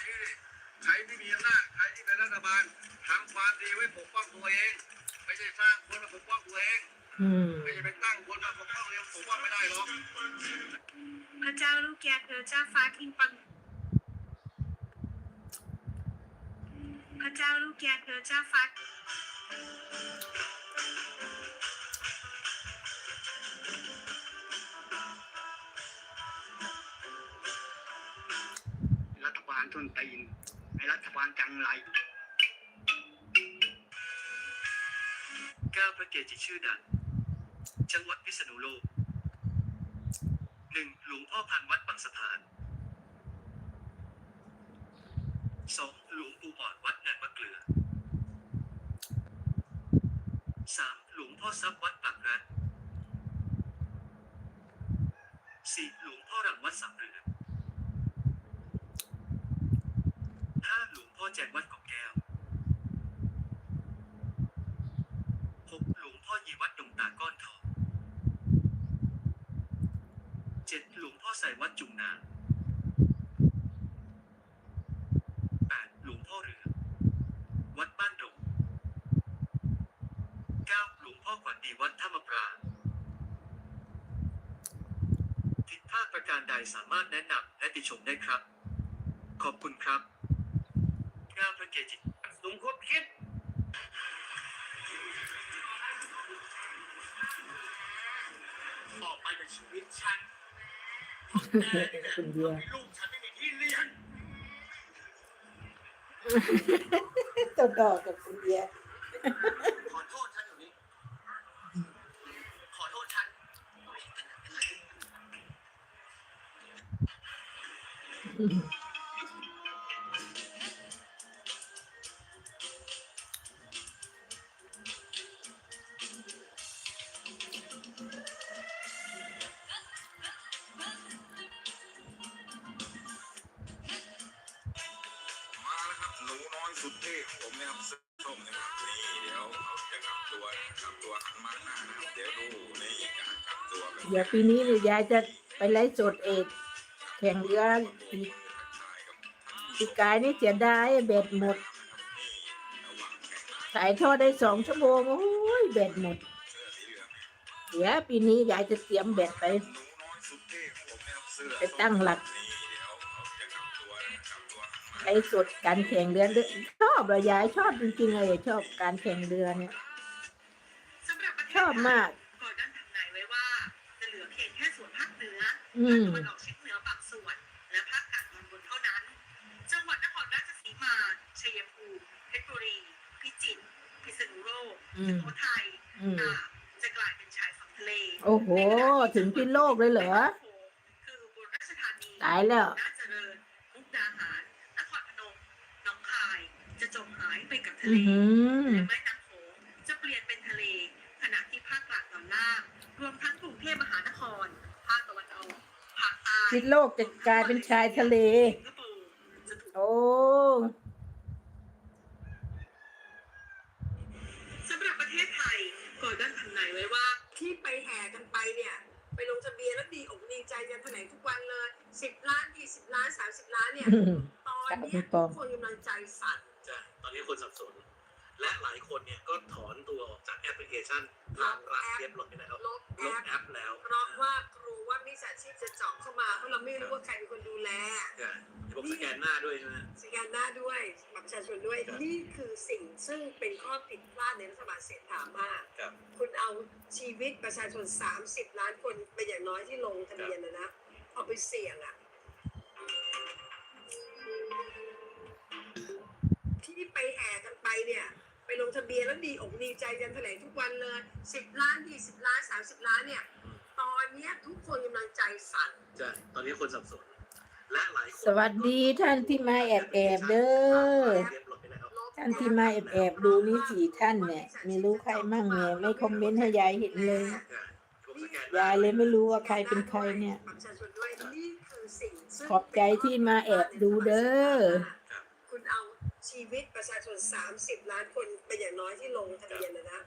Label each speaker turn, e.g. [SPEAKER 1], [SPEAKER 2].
[SPEAKER 1] นี้ใครไม่มีอำนาจใครที่เป็นรัฐบาลทำความดีไว้ปกป้องตัวเอง ไม่ใช่สร้างคนมาปกป้องตัวเองไม่ใช่ไปตั้งคนมาปกป้องเองผมว่าไม่ได้หรอก
[SPEAKER 2] พระเจ้าลูกแกเธอเจ้าฟ้าทิงปังพระเจ้าลูกแกเธอเจ้าฟ้าา
[SPEAKER 1] ลทุนตีนไอ้รัฐบาลจังไร
[SPEAKER 3] เก้าพระเกจิชื่อดัง จังหวัดพิษณุโลกหนึ่งหลวงพ่อพันวัดบางสะพานสองหลวงปู่อ่อนวัดงานมะเกลือสามหลวงพ่อทรัพย์วัดปากรัดสี่หลวงพ่อรังวัดสามเรือนห้าหลวง พ่อแจงวัดเกาะแก้วหกหลวงพ่อยีวัดดงตาก้อนทองเจ็ดหลวงพ่อใส่วัดจุงนาแปดหลวงพ่อเรือ วัดบ้านดงเก้าหลวงพ่อขวัญดีวัดธรรมปรางผิดพลาดประการใดสามารถแนะนำและติชมได้ครับ ขอบคุณครับ งามพระเกจิ
[SPEAKER 1] สมคบคิด
[SPEAKER 3] ออกไปจากชีวิตฉัน
[SPEAKER 4] คุณเดีย
[SPEAKER 3] ลูกฉันไม่มีที่เรียน
[SPEAKER 4] ตัวดอกกับคุณเดีย
[SPEAKER 3] ขอโทษฉันอยู่นี้ขอโทษฉัน
[SPEAKER 5] ม สุดเท่ผมนะครับเสื้อส้มนะครับนี่เดี๋ยวจะกลับตัวกลับตัวหันมาหน้านะเดี๋ยวดูนี่การกลับตัวแบบ
[SPEAKER 4] เดี๋ยวปีนี้เนี่ยายจะไปไล่สดเอกแข่งเรืออีกอีกกายนี่เสียดายเบ็ดหมดถ่ายทอดได้สองชั่วโมงโอ้ยเบ็ดหมดเดี๋ยวปีนี้ยายจะเตรียมเบ็ดไป ไปตั้งหลัก ไล่สดการแข่งเรือด้วยชอบเลยยายชอบจริงๆเลยชอบการแข่งเรือเนี่ย
[SPEAKER 2] สำหรับประเทศ
[SPEAKER 4] ชอบมาก
[SPEAKER 2] กอร์ดอนทำนายไว้ว่า จะเหลือเพียงแค่ส่วนภาคเหนือ
[SPEAKER 4] อื
[SPEAKER 2] ภาค
[SPEAKER 4] ม
[SPEAKER 2] ตะวันออกเฉียงเหนือบางส่วน และภาคกลางตอนบนเท่านั้น จังหวัดนครราชสีมาชัยภูมิเพชรบุรี พิจิตรพิษณุโลก
[SPEAKER 4] อื
[SPEAKER 2] สุ
[SPEAKER 4] ม
[SPEAKER 2] โขทัย
[SPEAKER 4] อืม
[SPEAKER 2] ตากจะกลายเป็นชายฝั่งทะเล
[SPEAKER 4] โอ้โห ถึงพิษโลกเลยเหรอ
[SPEAKER 2] คืออุบลราชธานี
[SPEAKER 4] ตายแล้ว
[SPEAKER 2] น่าเจริญ มุกดาหาร นครพนมหนองคาย จะจมหาย ไปกับทะ
[SPEAKER 4] อื
[SPEAKER 2] เล
[SPEAKER 4] ม
[SPEAKER 2] และแม่น้ำโขงจะเปลี่ยนเป็นทะเล ขณะที่ภาคกลางตอนล่าง รวมทั้งกรุงเทพมหานคร ภาคตะวันออกภาคใต้
[SPEAKER 4] พิษโลกจะกลายเป็นชายทะเล
[SPEAKER 2] สิงคโปร์จะถูก
[SPEAKER 4] โอ้
[SPEAKER 2] สำหรับประเทศไทยกอร์ดอนทำนายไว้ว่า
[SPEAKER 6] ที่ไปแห่กันไปเนี่ย ไปลงทะเบียนแล้วดีอกดีใจกันแถลงทุกวันเลยสิบล้านยี่สิบล้านสามสิบล้านเนี่ย ตอนเนี้ย
[SPEAKER 4] ครับ
[SPEAKER 6] ทุกคนกำลังใจสั่น
[SPEAKER 3] จะต อนนี้คนสับสน และหลายคนเนี่ยก็ถอนตัวออกจากแอปพลิเคชันทางรัฐเรียบร้อยแล้ว
[SPEAKER 6] ลบแอ
[SPEAKER 3] ลบ
[SPEAKER 6] ป
[SPEAKER 3] แอปแล้ว
[SPEAKER 6] เพราะว่ากลัวว่ามิจฉาชีพจะเจาะเข้ามาเพราะเราไม่รู้ว่าใครเป็นคนดูแล
[SPEAKER 3] จะผมสแกนหน้าด้วยใช่ไหม
[SPEAKER 6] สแกนหน้าด้วยบัตรประชาชนด้วยนี่คือสิ่งซึ่งเป็นข้อผิดพลาดในรัฐบาลเศรษฐามาก
[SPEAKER 3] ครับ
[SPEAKER 6] คุณเอาชีวิตประชาชน 30 ล้านคนเป็นอย่างน้อยที่ลงทะเบียนนะนะเอาไปเสี่ยงอะ เนี่ย ไปลงทะเบียนแล้วดีอกดีใจกันแถลงทุกวันเลย10ล้าน20ล้าน30ล้านเนี่ย ตอนเนี้ยทุกคนกำลังใจสั่น
[SPEAKER 3] จะตอนนี้คนสับสน และหลายคน
[SPEAKER 4] สวัสดีท่านที่มาแอบแอบๆเด้อ
[SPEAKER 3] เรียบร้อยแล้ว
[SPEAKER 4] ท่านที่มาแอบแอบๆดูนี่สี่ท่านเนี่ยไม่รู้ใครมั่งเนี่ยไม่คอมเมนต์ให้ยายเห็นเลย
[SPEAKER 3] จะผมสแกนหน้
[SPEAKER 4] ยายเลยไม่รู้ว่าใครเป็นใครเนี่ย
[SPEAKER 6] บัตรประชาชนด้วยนี่คือสิ่งซึ่ง
[SPEAKER 4] ขอบใจที่มาแอบดูเด้อ
[SPEAKER 6] คุณเอา ชีวิตประชาชน 30 ล้านคนเป็นอย่างน้อยที่ลงทะเบียนนะนะ